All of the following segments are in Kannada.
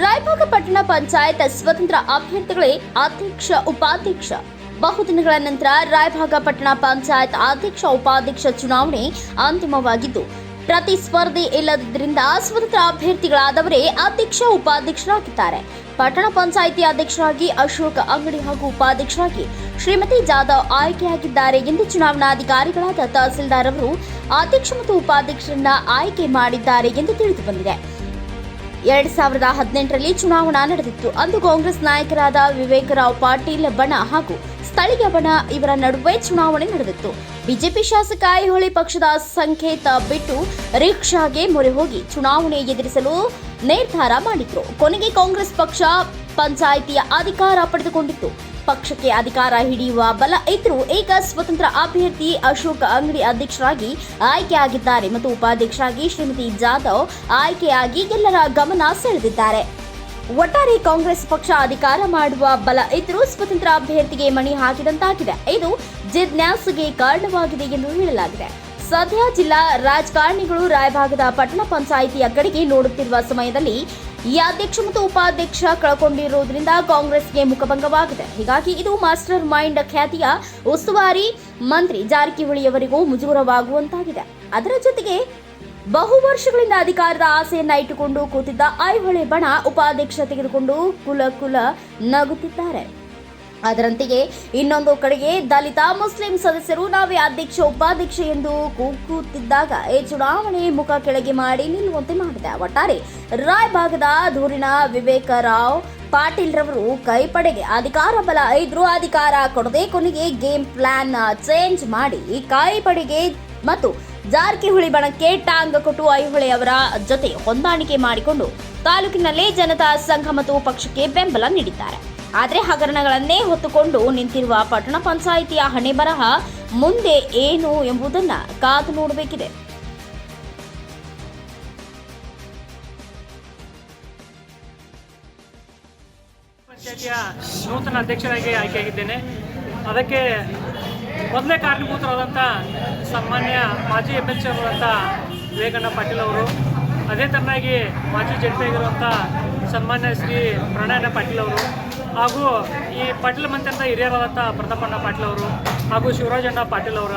ರಾಯಭಾಗ ಪಟ್ಟಣ ಪಂಚಾಯತ್ ಸ್ವತಂತ್ರ ಅಭ್ಯರ್ಥಿಗಳೇ ಅಧ್ಯಕ್ಷ, ಉಪಾಧ್ಯಕ್ಷ. ಬಹುದಿನಗಳ ನಂತರ ರಾಯಭಾಗ ಪಟ್ಟಣ ಪಂಚಾಯತ್ ಅಧ್ಯಕ್ಷ, ಉಪಾಧ್ಯಕ್ಷ ಚುನಾವಣೆ ಅಂತಿಮವಾಗಿದ್ದು, ಪ್ರತಿಸ್ಪರ್ಧಿ ಇಲ್ಲದಿದ್ದರಿಂದ ಸ್ವತಂತ್ರ ಅಭ್ಯರ್ಥಿಗಳಾದವರೇ ಅಧ್ಯಕ್ಷ, ಉಪಾಧ್ಯಕ್ಷರಾಗಿದ್ದಾರೆ. ಪಟ್ಟಣ ಪಂಚಾಯಿತಿ ಅಧ್ಯಕ್ಷರಾಗಿ ಅಶೋಕ್ ಅಂಗಡಿ ಹಾಗೂ ಉಪಾಧ್ಯಕ್ಷರಾಗಿ ಶ್ರೀಮತಿ ಜಾಧವ್ ಆಯ್ಕೆಯಾಗಿದ್ದಾರೆ ಎಂದು ಚುನಾವಣಾಧಿಕಾರಿಗಳಾದ ತಹಸೀಲ್ದಾರ್ ಅವರು ಅಧ್ಯಕ್ಷ ಮತ್ತು ಉಪಾಧ್ಯಕ್ಷರನ್ನ ಆಯ್ಕೆ ಮಾಡಿದ್ದಾರೆ ಎಂದು ತಿಳಿದು ಬಂದಿದೆ. ಎರಡ್ ಸಾವಿರದ ಹದಿನೆಂಟರಲ್ಲಿ ಚುನಾವಣಾ ನಡೆದಿತ್ತು. ಅಂದು ಕಾಂಗ್ರೆಸ್ ನಾಯಕರಾದ ವಿವೇಕರಾವ್ ಪಾಟೀಲ್ ಬಣ ಹಾಗೂ ಸ್ಥಳೀಯ ಬಣ ಇವರ ನಡುವೆ ಚುನಾವಣೆ ನಡೆದಿತ್ತು. ಬಿಜೆಪಿ ಶಾಸಕ ಐಹೊಳಿ ಪಕ್ಷದ ಸಂಕೇತ ಬಿಟ್ಟು ರಿಕ್ಷಾಗೆ ಮೊರೆ ಹೋಗಿ ಚುನಾವಣೆ ಎದುರಿಸಲು ನಿರ್ಧಾರ ಮಾಡಿದ್ರು. ಕೊನೆಗೆ ಕಾಂಗ್ರೆಸ್ ಪಕ್ಷ ಪಂಚಾಯಿತಿಯ ಅಧಿಕಾರ ಪಡೆದುಕೊಂಡಿತ್ತು. ಪಕ್ಷಕ್ಕೆ ಅಧಿಕಾರ ಹಿಡಿಯುವ ಬಲ ಇದ್ರೂ ಈಗ ಸ್ವತಂತ್ರ ಅಭ್ಯರ್ಥಿ ಅಶೋಕ್ ಅಂಗಡಿ ಅಧ್ಯಕ್ಷರಾಗಿ ಆಯ್ಕೆಯಾಗಿದ್ದಾರೆ ಮತ್ತು ಉಪಾಧ್ಯಕ್ಷರಾಗಿ ಶ್ರೀಮತಿ ಜಾಧವ್ ಆಯ್ಕೆಯಾಗಿ ಎಲ್ಲರ ಗಮನ ಸೆಳೆದಿದ್ದಾರೆ. ಒಟ್ಟಾರೆ ಕಾಂಗ್ರೆಸ್ ಪಕ್ಷ ಅಧಿಕಾರ ಮಾಡುವ ಬಲ ಇದ್ರೂ ಸ್ವತಂತ್ರ ಅಭ್ಯರ್ಥಿಗೆ ಮಣಿ ಹಾಕಿದಂತಾಗಿದೆ. ಇದು ಜಿಜ್ಞಾಸೆಗೆ ಕಾರಣವಾಗಿದೆ ಎಂದು ಹೇಳಲಾಗಿದೆ. ಸದ್ಯ ಜಿಲ್ಲಾ ರಾಜಕಾರಣಿಗಳು ರಾಯಭಾಗದ ಪಟ್ಟಣ ಪಂಚಾಯಿತಿಯ ಕಡೆಗೆ ನೋಡುತ್ತಿರುವ ಸಮಯದಲ್ಲಿ ಈ ಅಧ್ಯಕ್ಷ ಮತ್ತು ಉಪಾಧ್ಯಕ್ಷ ಕಳಕೊಂಡಿರುವುದರಿಂದ ಕಾಂಗ್ರೆಸ್ಗೆ ಮುಖಭಂಗವಾಗಿದೆ. ಹೀಗಾಗಿ ಇದು ಮಾಸ್ಟರ್ ಮೈಂಡ್ ಖ್ಯಾತಿಯ ಉಸ್ತುವಾರಿ ಮಂತ್ರಿ ಜಾರಕಿಹೊಳಿಯವರಿಗೂ ಮುಜುಗರವಾಗುವಂತಾಗಿದೆ. ಅದರ ಜೊತೆಗೆ ಬಹು ವರ್ಷಗಳಿಂದ ಅಧಿಕಾರದ ಆಸೆಯನ್ನ ಇಟ್ಟುಕೊಂಡು ಕೂತಿದ್ದ ಐಹೊಳೆ ಬಣ ಉಪಾಧ್ಯಕ್ಷ ತೆಗೆದುಕೊಂಡು ಕುಲ ಕುಲ ನಗುತ್ತಿದ್ದಾರೆ. ಅದರಂತೆಯೇ ಇನ್ನೊಂದು ಕಡೆಗೆ ದಲಿತ ಮುಸ್ಲಿಂ ಸದಸ್ಯರು ನಾವೇ ಅಧ್ಯಕ್ಷ ಉಪಾಧ್ಯಕ್ಷ ಎಂದು ಕೂಗುತ್ತಿದ್ದಾಗ ಈ ಚುನಾವಣೆ ಮುಖ ಕೆಳಗೆ ಮಾಡಿ ನಿಲ್ಲುವಂತೆ ಮಾಡಿದೆ. ಒಟ್ಟಾರೆ ರಾಯಭಾಗದ ಧೂರಿನ ವಿವೇಕರಾವ್ ಪಾಟೀಲ್ ರವರು ಕೈಪಡೆಗೆ ಅಧಿಕಾರ ಬಲ ಇದ್ರೂ ಅಧಿಕಾರ ಕೊಡದೆ ಕೊನೆಗೆ ಗೇಮ್ ಪ್ಲಾನ್ ಚೇಂಜ್ ಮಾಡಿ ಕೈಪಡೆಗೆ ಮತ್ತು ಜಾರಕಿಹೊಳಿ ಬಣಕ್ಕೆ ಟಾಂಗ್ ಕೊಟ್ಟು ಐಹೊಳೆ ಅವರ ಜೊತೆ ಹೊಂದಾಣಿಕೆ ಮಾಡಿಕೊಂಡು ತಾಲೂಕಿನಲ್ಲಿ ಜನತಾ ಸಂಘ ಮತ್ತು ಪಕ್ಷಕ್ಕೆ ಬೆಂಬಲ ನೀಡಿದ್ದಾರೆ. ಆದರೆ ಹಗರಣಗಳನ್ನೇ ಹೊತ್ತುಕೊಂಡು ನಿಂತಿರುವ ಪಟ್ಟಣ ಪಂಚಾಯಿತಿಯ ಹಣೆ ಬರಹ ಮುಂದೆ ಏನು ಎಂಬುದನ್ನು ಕಾದು ನೋಡಬೇಕಿದೆ. ನೂತನ ಅಧ್ಯಕ್ಷರಾಗಿ ಆಯ್ಕೆಯಾಗಿದ್ದೇನೆ. ಅದಕ್ಕೆ ಮೊದಲೇ ಕಾರಣಭೂತರಾದಂಥ ಸಾಮಾನ್ಯ ಮಾಜಿ M L C Vivekanna Patil ಅವರು, ಅದೇ ಥರನಾಗಿ ಮಾಜಿ ಜಡ್ಪಿ ಆಗಿರುವಂಥ ಸನ್ಮಾನ್ಯ ಶ್ರೀ ಪ್ರಣಯಣ್ಣ ಪಾಟೀಲ್ ಅವರು ಹಾಗೂ ಈ ಪಾಟೀಲ್ ಮಂತ್ರಿ ಹಿರಿಯರಾದಂಥ ಪ್ರತಾಪಣ್ಣ ಪಾಟೀಲ್ ಅವರು ಹಾಗೂ ಶಿವರಾಜಣ್ಣ ಪಾಟೀಲ್ ಅವರ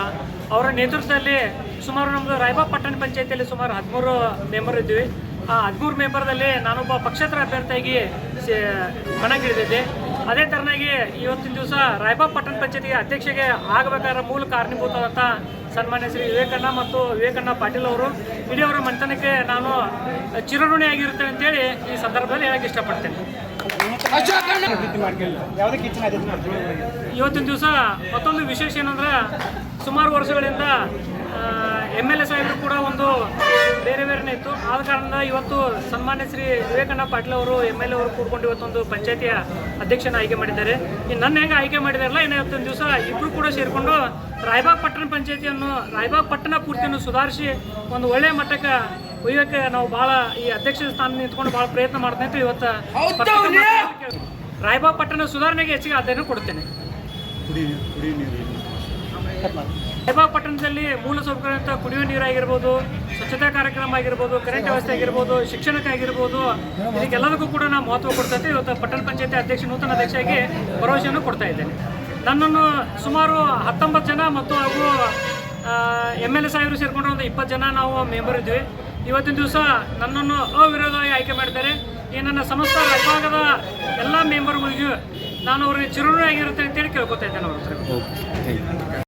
ಅವರ ನೇತೃತ್ವದಲ್ಲಿ ಸುಮಾರು ನಮ್ಮದು ರಾಯಬಾಗ್ ಪಟ್ಟಣ ಪಂಚಾಯತಿಯಲ್ಲಿ ಸುಮಾರು ಹದಿಮೂರು ಮೆಂಬರ್ ಇದ್ವಿ. ಆ ಹದಿಮೂರು ಮೆಂಬರ್ದಲ್ಲಿ ನಾನೊಬ್ಬ ಪಕ್ಷೇತರ ಅಭ್ಯರ್ಥಿಯಾಗಿ ಮನಗಿಳಿದಿದ್ದೆ ಅದೇ ಥರನಾಗಿ ಇವತ್ತಿನ ದಿವಸ ರಾಯಬಾಗ್ ಪಟ್ಟಣ ಪಂಚಾಯತಿಗೆ ಅಧ್ಯಕ್ಷಗೆ ಆಗಬೇಕಾದ ಮೂಲ ಕಾರಣೀಭೂತವಾದಂಥ ಸನ್ಮಾನ್ಯ ಶ್ರೀ ವಿವೇಕಣ್ಣ ಮತ್ತು ವಿವೇಕಣ್ಣ ಪಾಟೀಲ್ ಅವರು, ಇಡೀ ಅವರ ಮಂಥನಕ್ಕೆ ನಾನು ಚಿರಋಣಿಯಾಗಿರುತ್ತೇನೆ ಅಂತೇಳಿ ಈ ಸಂದರ್ಭದಲ್ಲಿ ಹೇಳಕ್ಕೆ ಇಷ್ಟಪಡ್ತೇನೆ. ಇವತ್ತಿನ ದಿವಸ ಮತ್ತೊಂದು ವಿಶೇಷ ಏನಂದ್ರೆ ಸುಮಾರು ವರ್ಷಗಳಿಂದ ಎಂ ಎಲ್ ಎ ಸಾಹೇಬರು ಕೂಡ ಒಂದು ಬೇರೆ ಬೇರೆನೇ ಇತ್ತು. ಆದ ಕಾರಣದಿಂದ ಇವತ್ತು ಸನ್ಮಾನ್ಯ ಶ್ರೀ ವಿವೇಕಣ್ಣ ಪಾಟೀಲ್ ಅವರು ಎಂ ಎಲ್ ಎ ಅವರು ಕೂಡ್ಕೊಂಡು ಇವತ್ತೊಂದು ಪಂಚಾಯತಿಯ ಅಧ್ಯಕ್ಷನ ಆಯ್ಕೆ ಮಾಡಿದ್ದಾರೆ. ಈ ನನ್ನ ಹೆಂಗೆ ಆಯ್ಕೆ ಮಾಡಿದಾರಲ್ಲ ಇನ್ನು ಇವತ್ತಿನ ದಿವಸ ಇಬ್ಬರು ಕೂಡ ಸೇರಿಕೊಂಡು ರಾಯಬಾಗ್ ಪಟ್ಟಣ ಪಂಚಾಯತಿಯನ್ನು, ರಾಯಬಾಗ್ ಪಟ್ಟಣ ಪೂರ್ತಿಯನ್ನು ಸುಧಾರಿಸಿ ಒಂದು ಒಳ್ಳೆಯ ಮಟ್ಟಕ್ಕೆ ಒಯ್ಯೋಕ್ಕೆ ನಾವು ಭಾಳ ಈ ಅಧ್ಯಕ್ಷ ಸ್ಥಾನ ನಿಂತ್ಕೊಂಡು ಭಾಳ ಪ್ರಯತ್ನ ಮಾಡ್ತೇನೆ ಅಂತ ಇವತ್ತು ರಾಯಬಾಗ ಪಟ್ಟಣ ಸುಧಾರಣೆಗೆ ಹೆಚ್ಚಿಗೆ ಆದ್ಯತೆ ಕೊಡ್ತೇನೆ. ರಾಯಬಾಗ ಪಟ್ಟಣದಲ್ಲಿ ಮೂಲ ಸೌಕರ್ಯ ಅಂತ ಕುಡಿಯುವ ನೀರಾಗಿರ್ಬೋದು ಸ್ವಚ್ಛತಾ ಕಾರ್ಯಕ್ರಮ ಆಗಿರ್ಬೋದು ಕರೆಂಟ್ ವ್ಯವಸ್ಥೆ ಆಗಿರ್ಬೋದು ಶಿಕ್ಷಣಕ್ಕಾಗಿರ್ಬೋದು ಇದಕ್ಕೆಲ್ಲದಕ್ಕೂ ಕೂಡ ನಾವು ಮಹತ್ವ ಕೊಡ್ತೈತೆ ಇದ್ದೀವಿ ಇವತ್ತು ಪಟ್ಟಣ ಪಂಚಾಯತಿ ಅಧ್ಯಕ್ಷ ನೂತನ ಅಧ್ಯಕ್ಷರಾಗಿ ಭರವಸೆಯನ್ನು ಕೊಡ್ತಾ ಇದ್ದೇನೆ. ನನ್ನನ್ನು ಸುಮಾರು ಹತ್ತೊಂಬತ್ತು ಜನ ಮತ್ತು ಹಾಗೂ ಎಂ ಎಲ್ ಎ ಸಾಹೇಬರು ಸೇರಿಕೊಂಡು ಒಂದು ಇಪ್ಪತ್ತು ಜನ ನಾವು ಮೆಂಬರ್ ಇದ್ವಿ ಇವತ್ತಿನ ದಿವಸ ನನ್ನನ್ನು ಅವಿರೋಧವಾಗಿ ಆಯ್ಕೆ ಮಾಡಿದ್ದಾರೆ. ಈ ನನ್ನ ಸಮಸ್ತ ವಿಭಾಗದ ಎಲ್ಲ ಮೆಂಬರ್ಗಳಿಗೂ ನಾನು ಅವ್ರಿಗೆ ಚಿರುಣಿ ಆಗಿರುತ್ತೆ ಅಂತೇಳಿ ಕೇಳ್ಕೊತಾ ಇದ್ದೇನೆ ಅವ್ರ ಹತ್ರ.